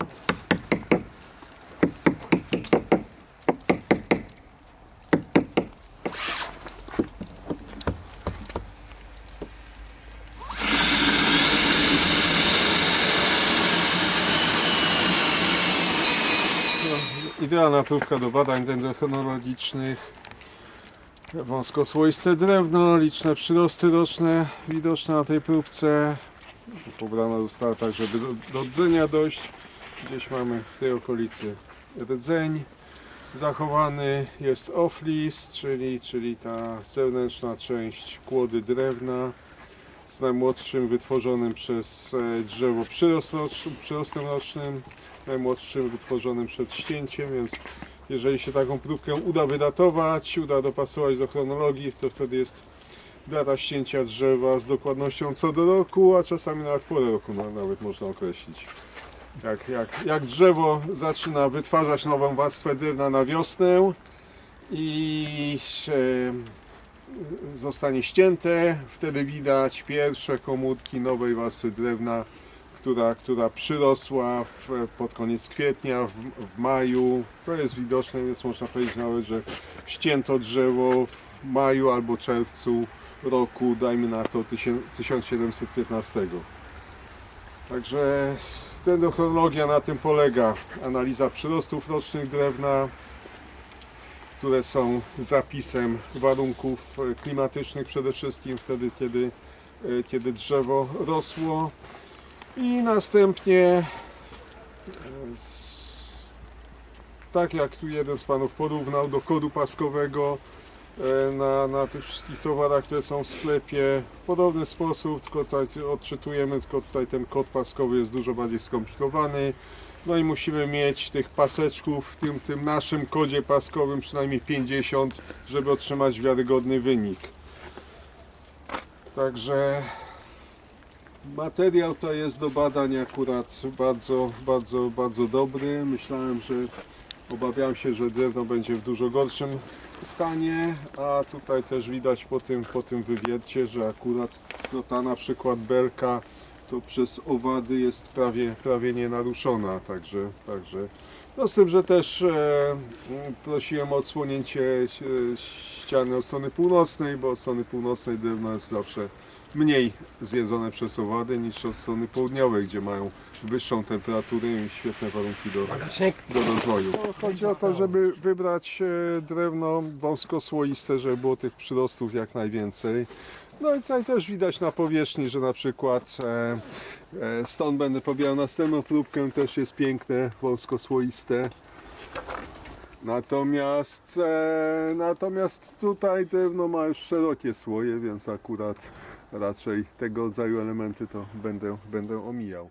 No, idealna próbka do badań dendrochronologicznych. Wąskosłoiste drewno, liczne przyrosty roczne widoczne na tej próbce. Pobrana została tak, żeby do, do rdzenia dojść. Gdzieś mamy w tej okolicy rdzeń zachowany. Jest off-list, czyli, czyli ta zewnętrzna część kłody drewna z najmłodszym wytworzonym przez e, drzewo przyrostem rocznym, najmłodszym wytworzonym przed ścięciem, więc jeżeli się taką próbkę uda wydatować, uda dopasować do chronologii, to wtedy jest data ścięcia drzewa z dokładnością co do roku, a czasami nawet porę roku na- nawet można określić. Jak, jak, jak drzewo zaczyna wytwarzać nową warstwę drewna na wiosnę i e, zostanie ścięte, wtedy widać pierwsze komórki nowej warstwy drewna, która, która przyrosła w, pod koniec kwietnia, w, w maju. To jest widoczne, więc można powiedzieć nawet, że ścięto drzewo w maju albo czerwcu roku, dajmy na to 1000 1715. Także dendrochronologia na tym polega. Analiza przyrostów rocznych drewna, które są zapisem warunków e, klimatycznych przede wszystkim wtedy, kiedy, e, kiedy drzewo rosło. I następnie, e, tak jak tu jeden z panów porównał do kodu paskowego na, na tych wszystkich towarach, które są w sklepie, w podobny sposób, tylko tutaj odczytujemy, tylko tutaj ten kod paskowy jest dużo bardziej skomplikowany. No i musimy mieć tych paseczków w tym, tym naszym kodzie paskowym przynajmniej 50, żeby otrzymać wiarygodny wynik. Także materiał to jest do badań akurat bardzo, bardzo, bardzo dobry. Myślałem, że obawiałem się, że drewno będzie w dużo gorszym stanie, a tutaj też widać po tym, po tym wywiercie, że akurat no ta na przykład belka to przez owady jest prawie, prawie nienaruszona, także, także. No z tym, że też e, prosiłem o odsłonięcie e, ściany od strony północnej, bo od strony północnej drewno jest zawsze mniej zjedzone przez owady niż od strony południowej, gdzie mają wyższą temperaturę i świetne warunki do, do rozwoju. Chodzi o to, żeby wybrać e, drewno wąskosłoiste, żeby było tych przyrostów jak najwięcej. No i tutaj też widać na powierzchni, że na przykład e, e, stąd będę pobierał następną próbkę, też jest piękne, wąskosłoiste. Natomiast, e, natomiast tutaj drewno ma już szerokie słoje, więc akurat raczej tego rodzaju elementy to będę, będę omijał.